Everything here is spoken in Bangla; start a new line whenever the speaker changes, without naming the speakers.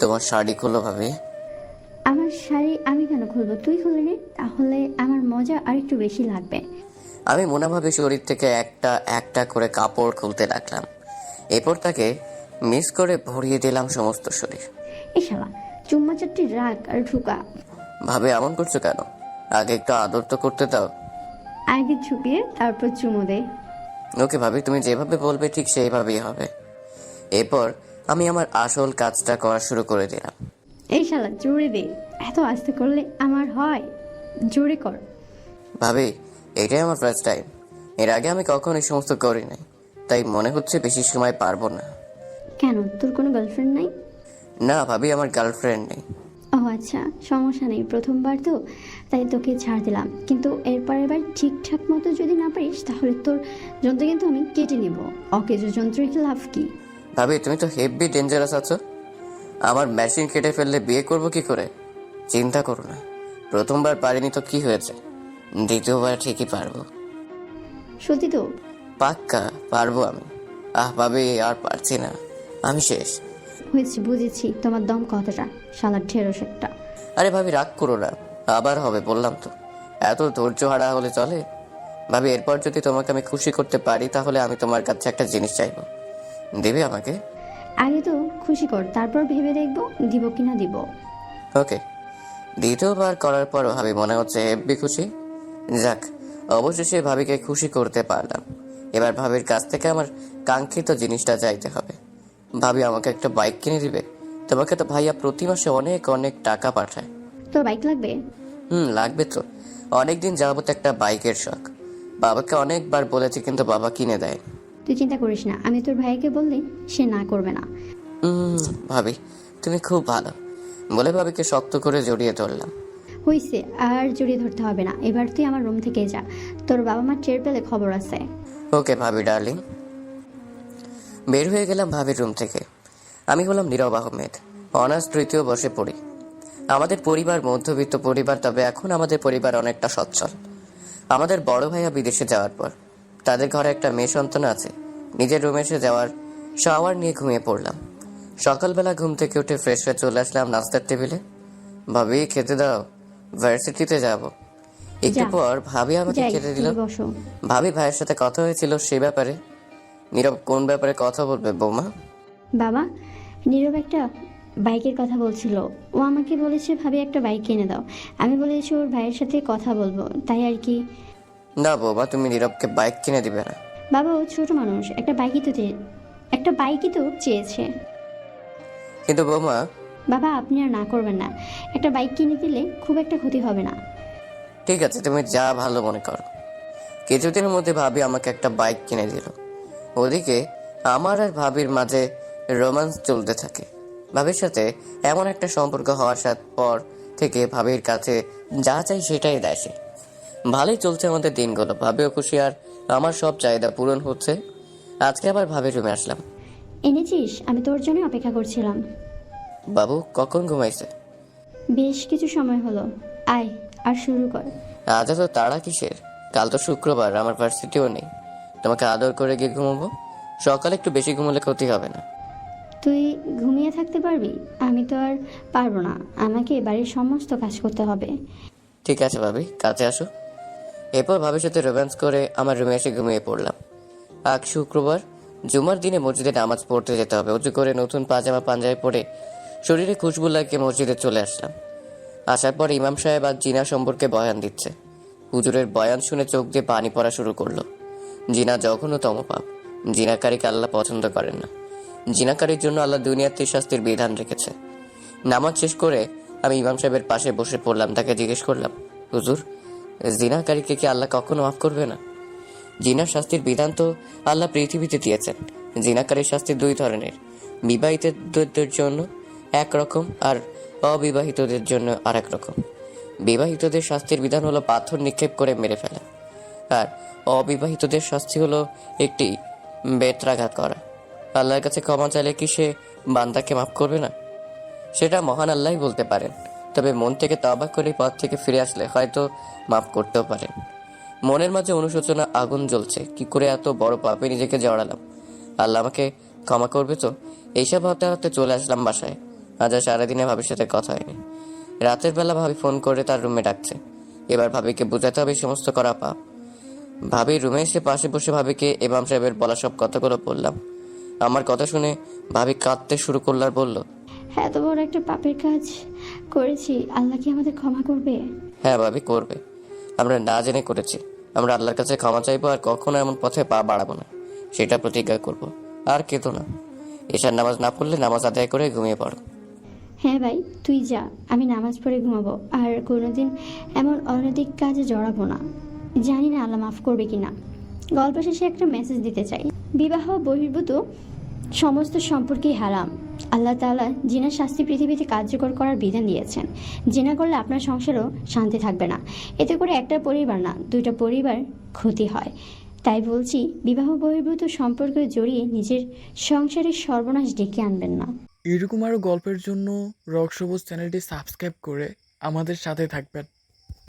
তোমার শাড়ি খুলো ভাবি।
আমার শাড়ি আমি কেন খুলবো? তুই খুলে নে তাহলে আমার মজা আর একটু বেশি লাগবে।
আমি মনে শরীর থেকে একটা একটা করে কাপড় খুলতে লাগলাম। এরপর তাকে মিস করে ভরিয়ে দিলাম সমস্ত শরীর।
এই শালা চুম্মা চারটি রাগ আর ঢুকা।
ভাবে এমন করছ কেন? আগে একটু আদর তো করতে দাও।
আগে ছুপিয়ে তারপর চুমো দে।
ওকে ভাবি তুমি যেভাবে বলবে ঠিক সেইভাবেই হবে। এরপর আমি আমার আসল কাজটা করা শুরু করে দিলাম।
এই শালা জোরে দে। এত আস্তে করলে আমার হয়। জোরে কর।
ভাবি এটাই আমার ফার্স্ট টাইম এর আগে আমি কখনো এই সমস্ত করি নাই। তাই মনে হচ্ছে বেশি সময় পারব না।
কেন? তোর কোনো গার্লফ্রেন্ড নাই?
না ভাবি আমার গার্লফ্রেন্ড নেই।
ও আচ্ছা সমস্যা নেই। প্রথমবার তো তাই তোকে ছাড় দিলাম। কিন্তু এরপরের বার ঠিকঠাক মতো যদি না পারিস তাহলে তোর যন্ত্র কিন্তু আমি কেটে নিব। অকেজ যন্ত্র রেখে লাভ কি?
ভাবি তুমি তো হেভি ডেঞ্জারাস আছো। আমার মেশিন কেটে ফেললে বিয়ে করব কি করে? চিন্তা করো না। প্রথমবার পারিনি তো কি হয়েছে? দ্বিতীয়বার ঠিকই পারব।
সত্যি তো
পাক্কা পারব আমি। আহ ভাবি আর পারছি না। আমি শেষ।
হয়েছে বুঝেছি। তোমার দম কতটা? শালার ঢেরস একটা।
আরে ভাবি রাগ করো না। আবার হবে বললাম তো। এত ধৈর্য হারা হলে চলে? ভাবি এরপর যদি তোমাকে আমি খুশি করতে পারি তাহলে আমি তোমার কাছে একটা জিনিস চাইব। দেবে আমাকে?
আগে তো খুশি কর তারপর ভেবে দেখব দিব কিনা দিব।
ওকে। দ্বিতীয়বার করার পর ভাবি মনে হচ্ছে হেব্বি খুশি। যাক অবশেষে ভাবিকে খুশি করতে পারলাম। এবার ভাবির কাছ থেকে আমার কাঙ্ক্ষিত জিনিসটা চাইতে হবে। ভাবি আমাকে একটা বাইক কিনে দিবে? তোমাকে তো ভাইয়া প্রতি মাসে অনেক অনেক টাকা পাঠায়।
তোর বাইক লাগবে?
হুম লাগবে তো। অনেকদিন যাবত একটা বাইকের শখ। বাবাকে অনেকবার বলেছি কিন্তু বাবা কিনে দেয়
তুই চিন্তা করিস না আমি তোর ভাইকে বললে সে না করবে না।
ভাবি তুমি খুব ভালো। বলে ভাবিকে শক্ত করে জড়িয়ে ধরলাম।
হইছে আর জড়িয়ে ধরতে হবে না। এবার তুই আমার রুম থেকে যা। তোর বাবা মা টের পেলে খবর আছে।
ওকে ভাবি ডার্লিং। বের হয়ে গেলাম ভাবির রুম থেকে। আমি হলাম নীরব আহমেদ। অনার্স তৃতীয় বর্ষে পড়ি। আমাদের পরিবার মধ্যবিত্ত পরিবার তবে এখন আমাদের পরিবার অনেকটা সচ্ছল। আমাদের বড় ভাইয়া বিদেশে যাওয়ার পর। তাদের ঘরে একটা মেয়ে সন্তান আছে। নিজের রুমে এসে যাওয়ার শাওয়ার নিয়ে ঘুমিয়ে পড়লাম। সকালবেলা ঘুম থেকে উঠে ফ্রেশ হয়ে চলে আসলাম নাস্তার টেবিলে। ভাবি খেতে দাও ভার্সিটিতে যাব। একটু পর ভাবি আমাকে
যাই
খেতে দিল।
তুমি বসো।
ভাবি ভাইয়ের সাথে কথা হয়েছিল সে ব্যাপারে। নীরব কোন ব্যাপারে কথা বলবে বৌমা?
বাবা নীরব একটা বাইকের কথা বলছিল। ও আমাকে বলেছে ভাবি একটা বাইক কিনে দাও। আমি বলেছি ওর ভাইয়ের সাথে কথা বলব। তাই আর কি
না বৌমা তুমি নীরবকে বাইক কিনে দিবে না।
বাবা ও ছোট মানুষ একটা বাইকই তো চেয়ে একটা বাইকই তো চেয়েছে।
কিন্তু বৌমা
বাবা আপনি আর না করবেন না। একটা বাইক কিনে দিলে খুব একটা ক্ষতি হবে না।
ঠিক আছে তুমি যা ভালো মনে করো। কিছুদিনের মধ্যে ভাবি আমাকে একটা বাইক কিনে দিল। ওদিকে আমার আর ভাবির মাঝে রোমান্স চলতে থাকে। ভাবির সাথে এমন একটা সম্পর্ক হওয়ার সাথে পর থেকে ভাবির কাছে যা চাই সেটাই দেয় সে। ভালোই চলছে আমাদের দিনগুলো। ভাবিও খুশি আর আমার সব চাহিদা পূরণ হচ্ছে। আজকে আবার ভাবির রুমে আসলাম।
এনেছিস? আমি তোর জন্য অপেক্ষা করছিলাম।
বাবু কখন ঘুমাইছে?
বেশ কিছু সময় হলো। আয় আর শুরু কর।
আজ তো তাড়া কিসের? কাল তো শুক্রবার আমার ভার্সিটিও নেই। তোমাকে আদর করে গিয়ে ঘুমাবো? সকালে একটু বেশি ঘুমলে ক্ষতি হবে না।
তুই ঘুমিয়ে থাকতে পারবি? আমি তো আর পারব না। আমাকে বাড়ির সমস্ত কাজ করতে হবে।
ঠিক আছে ভাবি কাছে আসো। এরপর ভাবির সাথে রোম্যান্স করে আমার রুমে এসে ঘুমিয়ে পড়লাম। আজ শুক্রবার, জুমার দিনে মসজিদে নামাজ পড়তে যেতে হবে। উঁচু করে নতুন পাজামা পাঞ্জাবি পরে শরীরে খুশবু লাগিয়ে মসজিদে চলে আসলাম। আসার পর ইমাম সাহেব আর জিনা সম্পর্কে বয়ান দিচ্ছে। হুজুরের বয়ান শুনে চোখ দিয়ে পানি পড়া শুরু করল। জিনা জঘন্যতম পাপ। জিনাকারীকে আল্লাহ পছন্দ করেন না। জিনাকারীর জন্য আল্লাহ দুনিয়াতে শাস্তির বিধান রেখেছে। নামাজ শেষ করে আমি ইমাম সাহেবের পাশে বসে পড়লাম, তাকে জিজ্ঞেস করলাম, হুজুর জিনাকারীকে কি আল্লাহ কখনো মাফ করবে না? জিনার শাস্তির বিধান তো আল্লাহ পৃথিবীতে দিয়েছেন। জিনাকারীর শাস্তি দুই ধরনের। বিবাহিতদের জন্য একরকম আর অবিবাহিতদের জন্য আরেক রকম। বিবাহিতদের শাস্তির বিধান হলো পাথর নিক্ষেপ করে মেরে ফেলা। আর অবিবাহিতদের শাস্তি হলো একটি বেত্রাঘাত করা। আল্লাহর কাছে ক্ষমা চাইলে কি সে বান্দাকে মাফ করবে না? সেটা মহান আল্লাহই বলতে পারেন। তবে মন থেকে তবা করে পথ থেকে ফিরে আসলে হয়তো মাফ করতেও পারেন মনের মাঝে অনুশোচনা আগুন জ্বলছে। কি করে এত বড় পাপে নিজেকে জড়ালাম? আল্লাহ আমাকে ক্ষমা করবে তো? এইসব ভাবতে ভাবতে চলে আসলাম বাসায়। আজ আর সারাদিনে ভাবির সাথে কথা হয়নি। রাতের বেলা ভাবি ফোন করে তার রুমে ডাকছে। এবার ভাবিকে বোঝাতে হবে সমস্ত করা পাপ। ভাবি রুমে এসে পাশে বসে ভাবিকে এমাম সাহেবের বলা সব কথাগুলো বললাম। আমার কথা শুনে ভাবি কাঁদতে শুরু করল আর বলল
এত বড় একটা পাপের কাজ করেছি আল্লাহ কি আমাদের ক্ষমা করবে?
হ্যাঁ ভাবি করবে। আমরা না জেনে করেছি। আমরা আল্লাহর কাছে ক্ষমা চাইব আর কখনো এমন পথে পা বাড়াবো না। সেটা প্রতিজ্ঞা করব। আর কেতো না। এশার নামাজ না পড়লে নামাজ আদায় করে ঘুমিয়ে পড়ো।
হ্যাঁ ভাই তুই যা। আমি নামাজ পড়ে ঘুমাবো। আর কোনোদিন এমন অনৈতিক কাজে জড়াবো না। জানি না আল্লাহ মাফ করবে কি না গল্প শেষে একটা মেসেজ দিতে চাই। বিবাহ বহির্ভূত সমস্ত সম্পর্কেই হারাম। আল্লাহ তাআলা জিনার শাস্তি পৃথিবীতে কার্যকর করার বিধান দিয়েছেন। জিনা করলে আপনার সংসারও শান্তি থাকবে না। এতে করে একটা পরিবার না, দুইটা পরিবার ক্ষতি হয়। তাই বলছি, বিবাহ বহির্ভূত সম্পর্কে জড়িয়ে নিজের সংসারের সর্বনাশ ডেকে আনবেন না।
এরকম আরও গল্পের জন্য রক সবুজ চ্যানেলটি সাবস্ক্রাইব করে আমাদের সাথে থাকবেন।